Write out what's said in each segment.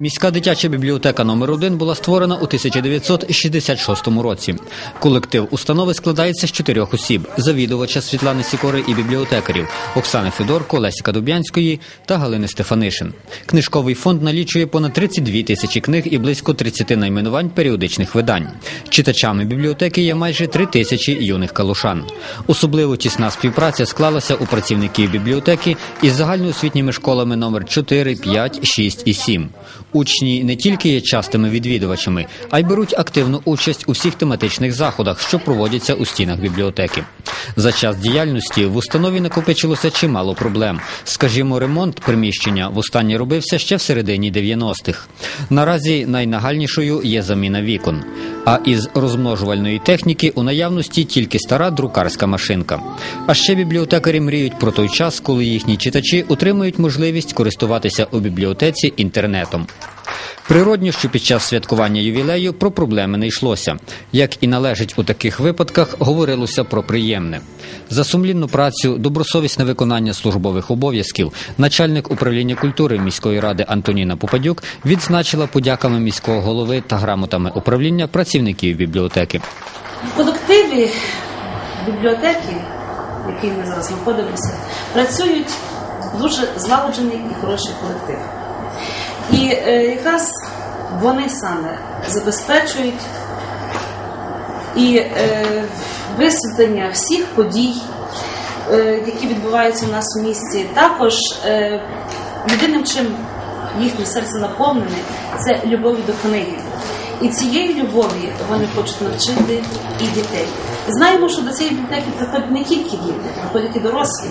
Міська дитяча бібліотека номер 1 була створена у 1966 році. Колектив установи складається з чотирьох осіб: завідувача Світлани Сікори і бібліотекарів Оксани Федорко, Лесіка Дуб'янської та Галини Стефанишин. Книжковий фонд налічує понад 32 тисячі книг і близько 30 найменувань періодичних видань. Читачами бібліотеки є майже 3 тисячі юних калушан. Особливо тісна співпраця склалася у працівників бібліотеки із загальноосвітніми школами номер 4, 5, 6 і 7. Учні не тільки є частими відвідувачами, а й беруть активну участь у всіх тематичних заходах, що проводяться у стінах бібліотеки. За час діяльності в установі накопичилося чимало проблем. Скажімо, ремонт приміщення востаннє робився ще в середині 90-х. Наразі найнагальнішою є заміна вікон. А із розмножувальної техніки у наявності тільки стара друкарська машинка. А ще бібліотекарі мріють про той час, коли їхні читачі отримують можливість користуватися у бібліотеці інтернетом. Природньо, що під час святкування ювілею про проблеми не йшлося. Як і належить у таких випадках, говорилося про приємне. За сумлінну працю, добросовісне виконання службових обов'язків, начальник управління культури міської ради Антоніна Попадюк відзначила подяками міського голови та грамотами управління працівників бібліотеки. В колективі бібліотеки, в якій ми зараз знаходимося, працюють дуже злагоджений і хороший колектив. І е, якраз вони саме забезпечують і е, висвітлення всіх подій, е, які відбуваються у нас у місті. Також єдиним чим їхнє серце наповнене, це любов'ю до книги. І цієї любові вони хочуть навчити і дітей. Знаємо, що до цієї бібліотеки приходять не тільки діти, приходять і дорослі.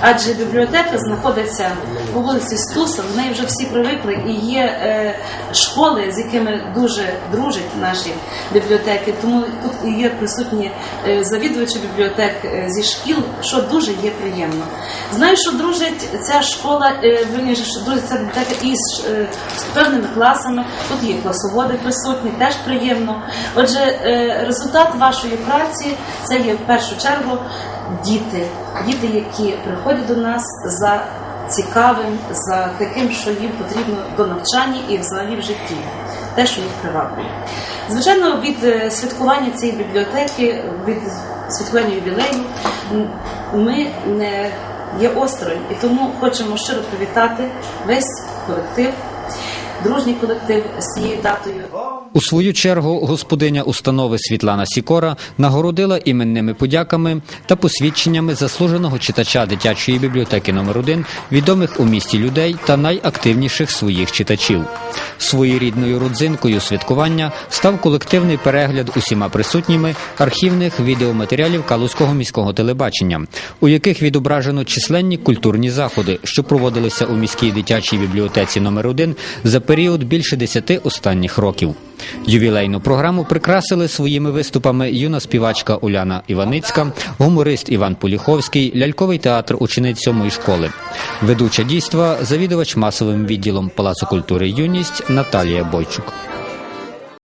Адже бібліотека знаходиться по вулиці Стуса, в неї вже всі привикли, і є е, школи, з якими дуже дружать наші бібліотеки. Тому тут є присутні е, завідувачі бібліотек е, зі шкіл, що дуже є приємно. Знаю, що дружить ця школа, е, верніше, що дружить ця бібліотека із е, з певними класами. Тут є класоводи присутні, теж приємно. Отже, е, результат вашої праці це є в першу чергу діти, діти, які приходять до нас за цікавим, за таким, що їм потрібно до навчання і взагалі в житті, те, що їх приваблює. Звичайно, від е, святкування цієї бібліотеки, від святкування ювілею, ми не є осторонь, і тому хочемо щиро привітати весь колектив, дружній колектив з цією датою. У свою чергу господиня установи Світлана Сікора нагородила іменними подяками та посвідченнями заслуженого читача дитячої бібліотеки номер 1 відомих у місті людей та найактивніших своїх читачів. Своєрідною родзинкою святкування став колективний перегляд усіма присутніми архівних відеоматеріалів Калузького міського телебачення, у яких відображено численні культурні заходи, що проводилися у міській дитячій бібліотеці номер 1 за період більше десяти останніх років. Ювілейну програму прикрасили своїми виступами юна співачка Уляна Іваницька, гуморист Іван Поліховський, ляльковий театр учениць сьомої школи. Ведуча дійства завідувач масовим відділом Палацу культури юність Наталія Бойчук.